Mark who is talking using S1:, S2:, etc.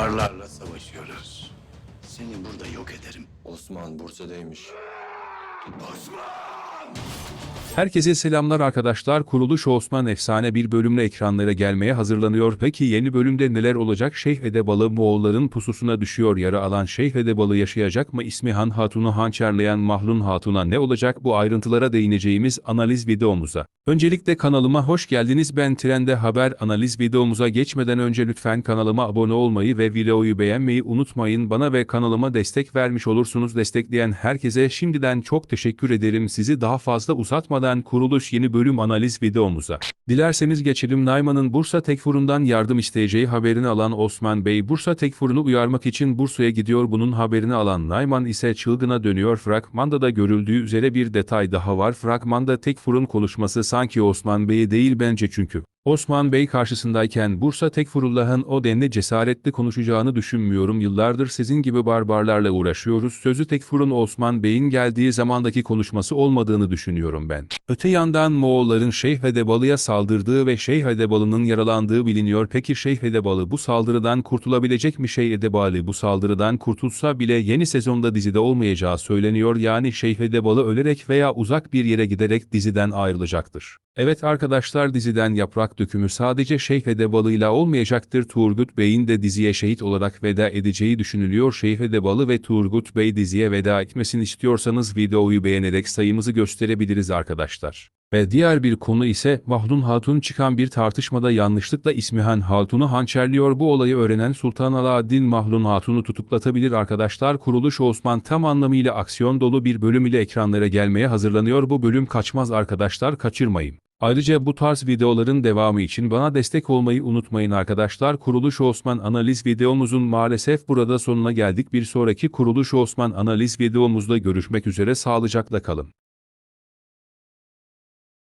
S1: barbarlarla savaşıyoruz. Seni burada yok ederim.
S2: Osman Bursa'daymış.
S3: Herkese selamlar arkadaşlar. Kuruluş Osman efsane bir bölümle ekranlara gelmeye hazırlanıyor. Peki yeni bölümde neler olacak? Şeyh Edebalı Moğolların pususuna düşüyor. Yara alan Şeyh Edebalı yaşayacak mı? İsmi Han Hatun'u hançerleyen Mahlun Hatun'a ne olacak? Bu ayrıntılara değineceğimiz analiz videomuza. Öncelikle kanalıma hoş geldiniz. Ben Trende Haber analiz videomuza geçmeden önce lütfen kanalıma abone olmayı ve videoyu beğenmeyi unutmayın. Bana ve kanalıma destek vermiş olursunuz. Destekleyen herkese şimdiden çok teşekkür ederim. Sizi daha fazla uzatmadan kuruluş yeni bölüm analiz videomuza. Dilerseniz geçelim Nayman'ın Bursa Tekfur'undan yardım isteyeceği haberini alan Osman Bey Bursa Tekfur'unu uyarmak için Bursa'ya gidiyor. Bunun haberini alan Nayman ise çılgına dönüyor. Fragmanda da görüldüğü üzere bir detay daha var. Fragmanda Tekfur'un konuşması sanki Osman Bey'e değil bence çünkü. Osman Bey karşısındayken Bursa Tekfurullah'ın o denli cesaretli konuşacağını düşünmüyorum. Yıllardır sizin gibi barbarlarla uğraşıyoruz. Sözü Tekfur'un Osman Bey'in geldiği zamandaki konuşması olmadığını düşünüyorum ben. Öte yandan Moğolların Şeyh Edebalı'ya saldırdığı ve Şeyh Edebalı'nın yaralandığı biliniyor. Peki Şeyh Edebalı bu saldırıdan kurtulabilecek mi? Şeyh Edebalı bu saldırıdan kurtulsa bile yeni sezonda dizide olmayacağı söyleniyor. Yani Şeyh Edebalı ölerek veya uzak bir yere giderek diziden ayrılacaktır. Evet arkadaşlar diziden yaprak dökümü sadece Şeyh Edebalı ile olmayacaktır. Turgut Bey'in de diziye şehit olarak veda edeceği düşünülüyor. Şeyh Edebalı ve Turgut Bey diziye veda etmesini istiyorsanız videoyu beğenerek sayımızı gösterebiliriz arkadaşlar. Ve diğer bir konu ise Mahlun Hatun çıkan bir tartışmada yanlışlıkla İsmihan Hatun'u hançerliyor. Bu olayı öğrenen Sultan Alaaddin Mahlun Hatun'u tutuklatabilir arkadaşlar. Kuruluş Osman tam anlamıyla aksiyon dolu bir bölüm ile ekranlara gelmeye hazırlanıyor. Bu bölüm kaçmaz arkadaşlar kaçırmayın. Ayrıca bu tarz videoların devamı için bana destek olmayı unutmayın arkadaşlar. Kuruluş Osman analiz videomuzun maalesef burada sonuna geldik. Bir sonraki Kuruluş Osman analiz videomuzda görüşmek üzere sağlıcakla kalın.